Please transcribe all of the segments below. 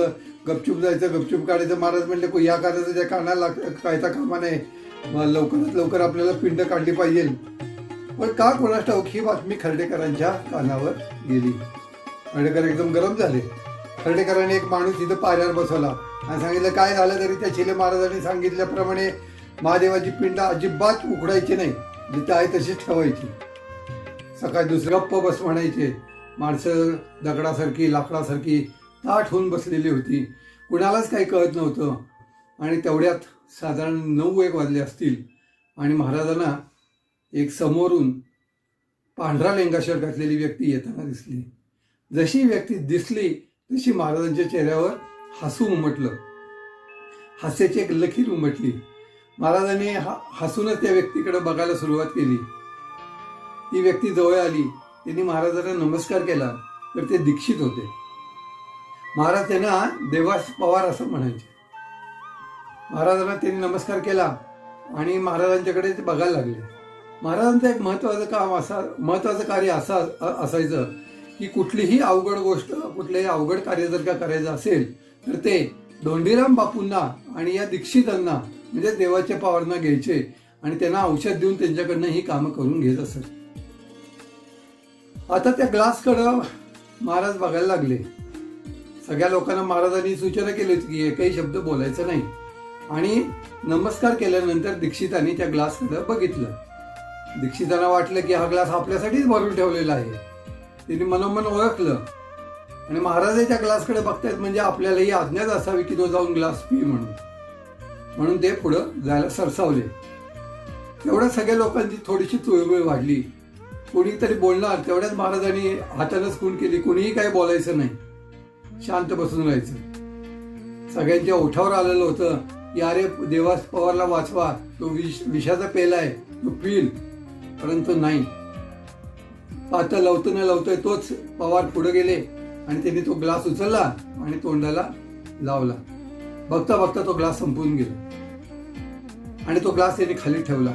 लागलं गपचूप जायचं गपचूप काढायचं. महाराज म्हणले "को- या कानाचं त्या कानाला कायचा कामा नाही लवकरात लवकर आपल्याला पिंड काढली पाहिजे. पण का कोणास ठाऊक ही बातमी खर्डेकरांच्या कानावर गेली. खर्डेकर एकदम गरम झाले. खर्डेकरांनी एक माणूस तिथं पाऱ्यावर बसवला आणि सांगितलं काय झालं तरी त्या शिले महाराजांनी सांगितल्याप्रमाणे महादेवाची पिंड अजिबात उघडायची नाही. जिथे आहे तशीच ठेवायची. सकाळी दुसरं गप्प बस म्हणायचे. माणसं दगडासारखी लाकडासारखी ताठ होऊन बसलेली होती. कुणालाच काही कळत नव्हतं. आणि तेवढ्यात साधारण नऊ एक वाजले असतील. आणि महाराजांना एक समोरून पांढरा लेंगा शर्ट घातलेली व्यक्ती येताना दिसली. जशी व्यक्ती दिसली तशी महाराजांच्या चेहऱ्यावर हसू उमटलं. हास्याची एक लकीर उमटली. महाराजांनी हा हसूनच त्या व्यक्तीकडे बघायला सुरुवात केली. ती व्यक्ती जवळ आली. त्यांनी महाराजांना नमस्कार केला. तर ते दीक्षित होते. महाराज त्यांना देवास पवार असं म्हणायचे. महाराजांना त्यांनी नमस्कार केला आणि महाराजांच्याकडे ते बघायला लागले. महाराजांचं एक महत्वाचं काम असा महत्वाचं कार्य असं असायचं की कुठलीही अवघड गोष्ट कुठलेही अवघड कार्य जर का करायचं असेल तर ते धोंडीराम बापूंना आणि या दीक्षितांना म्हणजे देवाच्या पवारांना घ्यायचे आणि त्यांना औषध देऊन त्यांच्याकडनं ही कामं करून घेत असत आता त्या ग्लासकडं महाराज बघायला लागले. सगळ्या लोकांना महाराजांनी सूचना केली होती की एकही शब्द बोलायचा नाही. आणि नमस्कार केल्यानंतर दीक्षितांनी त्या ग्लासकडे बघितलं. दीक्षितांना वाटलं की हा ग्लास आपल्यासाठीच भरून ठेवलेला आहे. त्यांनी मनोमन ओळखलं. आणि महाराज त्या ग्लासकडे बघतायत म्हणजे आपल्यालाही आज्ञाच असावी की तो जाऊन ग्लास पी म्हणून. म्हणून ते पुढं जायला सरसावले. तेवढ्या सगळ्या लोकांची थोडीशी चुळबुळ वाढली. कोणीतरी बोलणार तेवढ्याच महाराजांनी हातानंच खून केली कोणीही काही बोलायचं नाही. शांत बसून राहायचं. सगळ्यांच्या ओठावर आलेलं होतं. की अरे देवास पवारला वाचवा. तो विष विषाचा पेला आहे. तो पिल परंतु नाही. आता लवतं न लवतोय तोच पवार पुढे गेले आणि त्यांनी तो ग्लास उचलला आणि तोंडाला लावला. बघता बघता तो ग्लास संपून गेला. आणि तो ग्लास त्यांनी खाली ठेवला.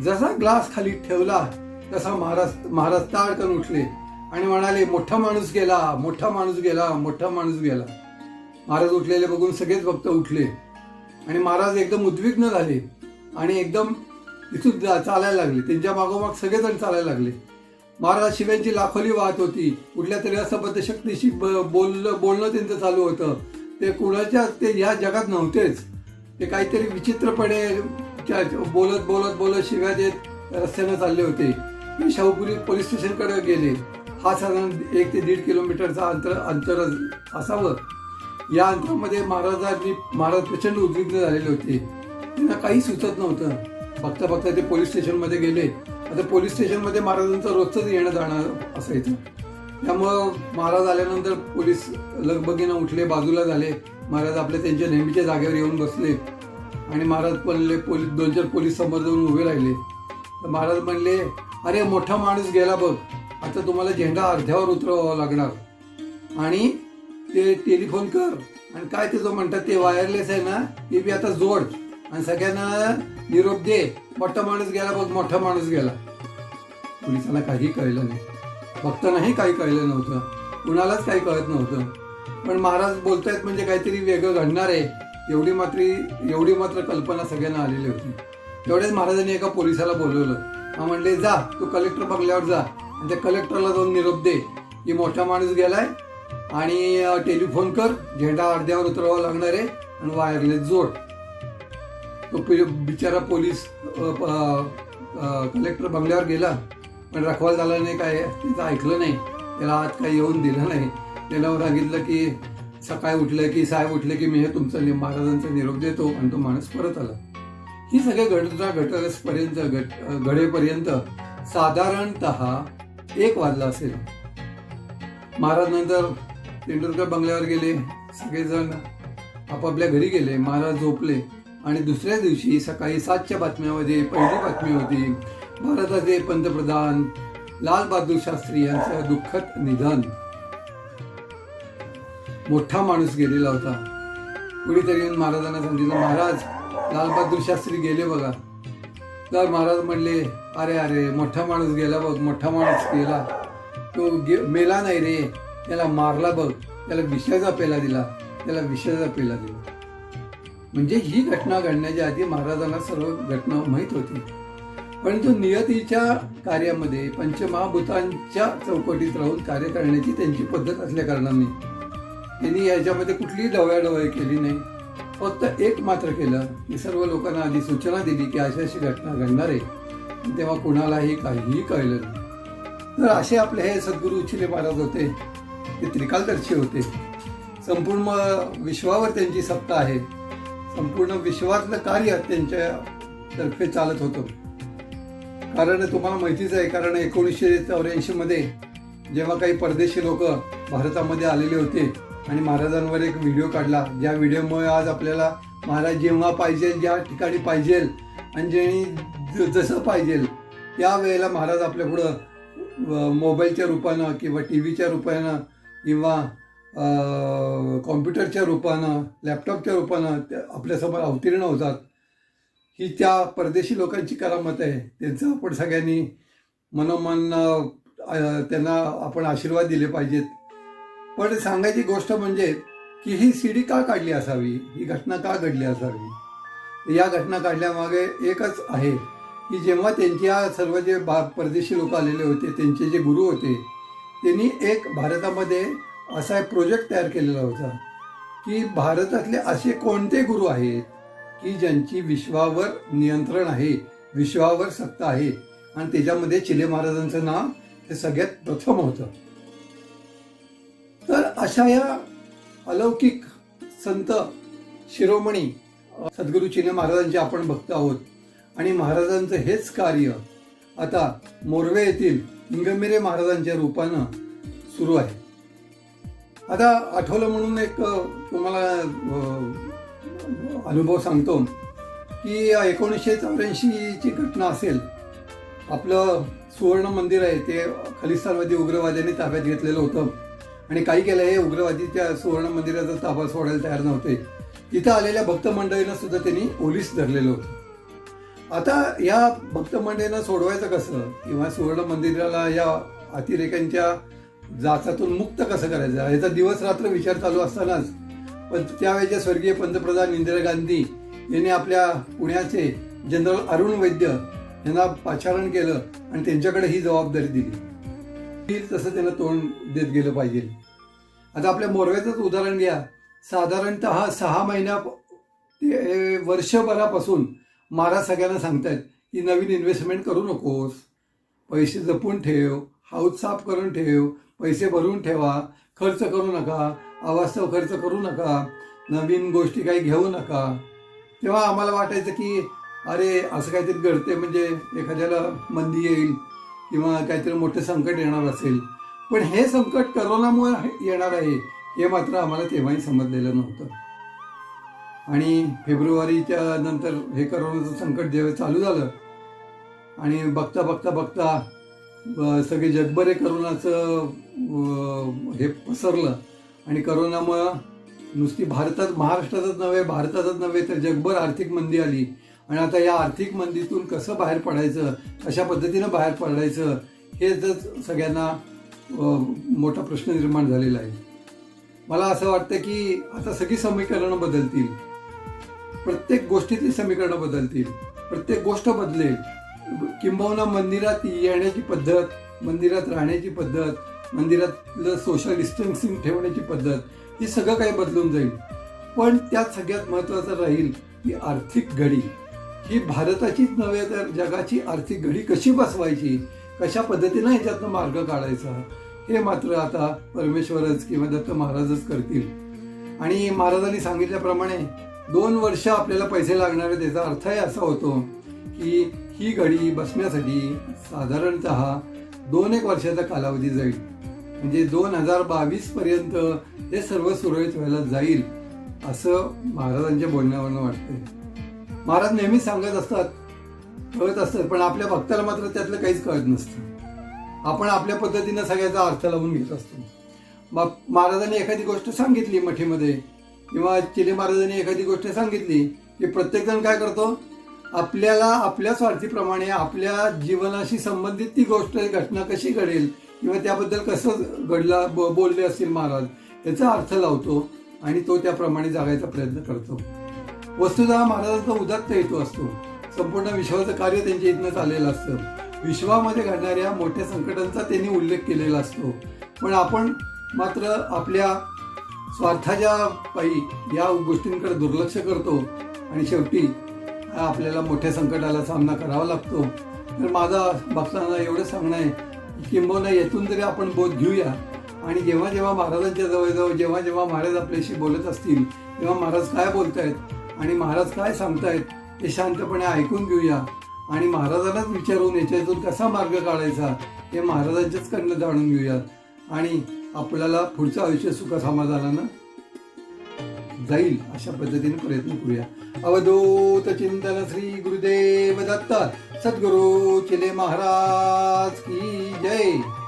जसा ग्लास खाली ठेवला तसा महाराज महाराज ताळकन उठले. आणि म्हणाले मोठा माणूस गेला मोठा माणूस गेला मोठा माणूस गेला. महाराज उठलेले बघून सगळेच भक्त उठले. आणि महाराज एकदम उद्विग्न झाले आणि एकदम इथून जा- चालायला लागले. त्यांच्या मागोमाग सगळेजण चालायला लागले. महाराज शिव्यांची लाखोली वाहत होती. कुठल्या तरी असं शक्तीशी ब- बोलणं बोलणं त्यांचं चालू होतं. ते कुणाच्या ते ह्या जगात नव्हतेच. ते काहीतरी विचित्रपणे त्या- बोलत बोलत बोलत शिव्या देत रस्त्यानं चालले होते. ते शाहूपुरी पोलीस स्टेशनकडे गेले. हा साधारण एक ते दीड किलोमीटरचा अंतर अंतर असावं. या अंतरामध्ये महाराजांनी महाराज प्रचंड उद्विग्न झालेले होते. त्यांना काही सुचत नव्हतं. बघता बघता ते पोलीस स्टेशनमध्ये गेले. आता पोलीस स्टेशनमध्ये महाराजांचं रोजच येणं जाणं असायचं. त्यामुळं महाराज आल्यानंतर पोलीस लगबगीनं उठले बाजूला झाले. महाराज आपल्या त्यांच्या नेहमीच्या जागेवर येऊन बसले. आणि महाराज म्हणले पोलीस दोन चार पोलीस समोर जाऊन उभे राहिले. तर महाराज म्हणले अरे मोठा माणूस गेला बघ. आता तुम्हाला झेंडा अर्ध्यावर उतरवावा लागणार. आणि ते टेलिफोन कर. आणि काय ते जो म्हणतात ते वायरलेस आहे ना ते बी आता जोड. आणि सगळ्यांना निरोप दे. मोठा माणूस गेला बघ मोठा माणूस गेला. पोलिसांना काही कळलं नाही. भक्तांनाही काही कळलं नव्हतं. कुणालाच काही कळत नव्हतं. पण महाराज बोलतायत म्हणजे काहीतरी वेगळं घडणार आहे. एवढी मात्र एवढी मात्र कल्पना सगळ्यांना आलेली होती. तेवढेच महाराजांनी एका पोलिसाला बोलवलं. हा म्हणले जा तू कलेक्टर बंगल्यावर जा. आणि त्या कलेक्टरला जाऊन निरोप दे. की मोठा माणूस गेलाय आणि टेलिफोन कर. झेंडा अर्ध्यावर उतरवावा लागणार आहे आणि वायरलेस जोड. तो बिचारा पोलीस कलेक्टर बंगल्यावर गेला. पण रखवाल झाला नाही काय? तिचं ऐकलं नाही. त्याला आज काही येऊन दिलं नाही. त्याला सांगितलं की सकाळी उठलं की साहेब उठलं की मी हे तुमचं महाराजांचा निरोप देतो आणि तो माणूस परत आला. ही सगळे घटना घटपर्यंत घट घडेपर्यंत साधारणत एक वाजला असेल. महाराज नंतर तेंडुलकर बंगल्यावर गेले. सगळेजण आपापल्या घरी गेले. महाराज झोपले. आणि दुसऱ्या दिवशी सकाळी सातच्या बातम्यामध्ये पहिली बातमी होती भारताचे पंतप्रधान लाल बहादूर शास्त्री यांचं दुःखद निधन. मोठा माणूस गेलेला होता. कुणीतरी येऊन महाराजांना सांगितलं महाराज लालबहादूर शास्त्री गेले बघा. तर महाराज म्हणले अरे अरे मोठा माणूस गेला बघ मोठा माणूस गेला. तो गे मेला नाही रे. त्याला मारला बघ. त्याला विषाचा पेला दिला. त्याला विषयाचा पेला दिला. म्हणजे ही घटना घडण्याच्या आधी महाराजांना सर्व घटना माहीत होती. परंतु नियतीच्या कार्यामध्ये पंचमहाभूतांच्या चौकटीत राहून कार्य करण्याची त्यांची पद्धत असल्या कारणाने त्यांनी याच्यामध्ये कुठलीही डवळाडवळ केली नाही. फक्त एक मात्र केलं. की सर्व लोकांना आधी सूचना दिली की अशी अशी घटना घडणार आहे. तेव्हा कुणालाही काहीही कळलं नाही. तर असे आपले हे सद्गुरू उचिले महाराज होते. ते त्रिकालदर्शी होते. संपूर्ण विश्वावर त्यांची सत्ता आहे. संपूर्ण विश्वातलं कार्य त्यांच्या तर्फे चालत होतं. कारण तुम्हाला माहितीच आहे कारण एकोणीसशे चौऱ्याऐंशी मध्ये जेव्हा काही परदेशी लोक भारतामध्ये आलेले होते आणि महाराजांवर एक व्हिडिओ काढला. ज्या व्हिडिओमुळे आज आपल्याला महाराज जेव्हा पाहिजे ज्या ठिकाणी पाहिजे आणि जे ज- जसं पाहिजे त्या वेळेला महाराज आपल्या पुढं मोबाईलच्या रूपानं किंवा टी व्हीच्या रूपानं किंवा कॉम्प्युटरच्या रूपानं लॅपटॉपच्या रूपानं आपल्यासमोर अवतीर्ण होतात. ही त्या परदेशी लोकांची करामत आहे. त्यांचं आपण सगळ्यांनी मनोमन त्यांना आपण आशीर्वाद दिले पाहिजेत. पण सांगायची गोष्ट म्हणजे की ही सीडी का काढली असावी? ही घटना का घडली असावी? या घटना काढल्यामागे एकच आहे की जेव्हा त्यांच्या सर्व जे भा परदेशी लोक आलेले होते त्यांचे जे गुरु होते त्यांनी एक भारतामध्ये असा एक प्रोजेक्ट तयार केलेला होता की भारतातले असे कोणते गुरु आहेत की ज्यांची विश्वावर नियंत्रण आहे विश्वावर सत्ता आहे? आणि त्याच्यामध्ये चिले महाराजांचं नाव हे सगळ्यात प्रथम होतं. अशा या अलौकिक संत शिरोमणी सद्गुरू चिले महाराजांचे आपण भक्त आहोत. आणि महाराजांचं हेच कार्य आता मोरवे येथील इंगमिरे महाराजांच्या रूपानं सुरू आहे. आता आठवलं म्हणून एक तुम्हाला अनुभव सांगतो की एकोणीसशे चौऱ्याऐंशीची घटना असेल आपलं सुवर्ण मंदिर आहे ते खलिस्तानवादी उग्रवाद्यांनी ताब्यात घेतलेलं होतं. आणि काही केलं हे उग्रवादीच्या सुवर्ण मंदिराचा ताबा सोडायला तयार नव्हते. तिथं आलेल्या भक्त मंडळींना सुद्धा त्यांनी पोलीस धरलेलं होतं. आता या भक्त मंडळींना सोडवायचं कसं? किंवा सुवर्ण मंदिराला या अतिरेक्यांच्या जाचातून मुक्त कसं करायचं? याचा दिवस रात्र विचार चालू असतानाच पण त्यावेळेच्या स्वर्गीय पंतप्रधान इंदिरा गांधी यांनी आपल्या पुण्याचे जनरल अरुण वैद्य यांना पाचारण केलं आणि त्यांच्याकडे ही जबाबदारी दिली. ती तसं त्याला तोंड देत गेलं पाहिजे. आता आपल्या मोरव्याचंच उदाहरण घ्या. साधारणत सहा महिन्या ते वर्षभरापासून महाराज सगळ्यांना सांगतायत की नवीन इन्व्हेस्टमेंट करू नकोस. पैसे जपून ठेव हाऊस साफ करून ठेव पैसे भरून ठेवा खर्च करू नका अवास्तव खर्च करू नका नवीन गोष्टी काही घेऊ नका. तेव्हा आम्हाला वाटायचं की अरे असं काहीतरी घडते म्हणजे एखाद्याला मंदी येईल. किंवा काहीतरी मोठं संकट येणार असेल. पण हे संकट करोनामुळे येणार आहे हे मात्र आम्हाला तेव्हाही समजलेलं नव्हतं. आणि फेब्रुवारीच्या नंतर हे करोनाचं संकट जेव्हा चालू झालं आणि बघता बघता बघता सगळे जगभर हे करोनाचं हे पसरलं आणि करोनामुळं नुसती भारतात महाराष्ट्रातच नव्हे भारतातच नव्हे तर जगभर आर्थिक मंदी आली. आणि आता या आर्थिक मंदीतून कसं बाहेर पडायचं कशा पद्धतीनं बाहेर पडायचं हे जर सगळ्यांना मोठा प्रश्न निर्माण झालेला आहे. मला असं वाटतं की आता सगळी समीकरणं बदलतील. प्रत्येक गोष्टीतली समीकरणं बदलतील. प्रत्येक गोष्ट बदलेल किंबहुना मंदिरात येण्याची पद्धत मंदिरात राहण्याची पद्धत मंदिरातलं सोशल डिस्टन्सिंग ठेवण्याची पद्धत हे सगळं काही बदलून जाईल. पण त्यात सगळ्यात महत्त्वाचं राहील की आर्थिक घडी. ही भारताचीच नव्हे तर जगाची आर्थिक घडी कशी बसवायची? कशा पद्धतीनं ह्याच्यातनं मार्ग काढायचा? हे मात्र आता परमेश्वरच किंवा दत्त महाराजच करतील. आणि महाराजांनी सांगितल्याप्रमाणे दोन वर्ष आपल्याला पैसे लागणार त्याचा अर्थही असा होतो की ही घडी बसण्यासाठी साधारणत दोन एक वर्षाचा कालावधी जाईल. म्हणजे दोन हजार बावीस पर्यंत हे सर्व सुरळीत व्हायला जाईल असं महाराजांच्या बोलण्यावरनं वाटतंय. महाराज नेहमीच सांगत असतात कळत असतात पण आपल्या भक्ताला मात्र त्यातलं काहीच कळत नसतं. आपण आपल्या पद्धतीनं सगळ्याचा अर्थ लावून घेत असतो. मग महाराजांनी एखादी गोष्ट सांगितली मठीमध्ये किंवा चिले महाराजांनी एखादी गोष्ट सांगितली की प्रत्येकजण काय करतो? आपल्याला आपल्या स्वार्थीप्रमाणे आपल्या जीवनाशी संबंधित ती गोष्ट घटना कशी घडेल किंवा त्याबद्दल कसं घडला ब- बोलले असतील महाराज याचा अर्थ लावतो आणि तो त्याप्रमाणे जागायचा प्रयत्न करतो. वस्तुतः महाराजांचा उदात्त हेतू असतो. संपूर्ण विश्वाचं कार्य त्यांच्या इथनं चाललेलं असतं. विश्वामध्ये घडणाऱ्या मोठ्या संकटांचा त्यांनी उल्लेख केलेला असतो. पण आपण मात्र आपल्या स्वार्थाच्या पायी या गोष्टींकडे दुर्लक्ष करतो आणि शेवटी आपल्याला मोठ्या संकटाला सामना करावा लागतो. तर माझा भक्तांना एवढं सांगणं आहे किंबहुना येथून तरी आपण बोध घेऊया. आणि जेव्हा जेव्हा महाराजांच्या जवळ जेव्हा जेव्हा महाराज आपल्याशी बोलत असतील तेव्हा महाराज काय बोलतायत? आणि महाराज काय सांगतायत ते शांतपणे ऐकून घेऊया. आणि महाराजांनाच विचारून याच्यातून कसा मार्ग काढायचा हे महाराजांच्याच कडनं जाणून घेऊयात. आणि आपल्याला पुढचं आयुष्य सुख समाधानानं जाईल अशा पद्धतीने प्रयत्न करूया. अवधूत चिंतन श्री गुरुदेव दत्त. सद्गुरु चिले महाराज की जय.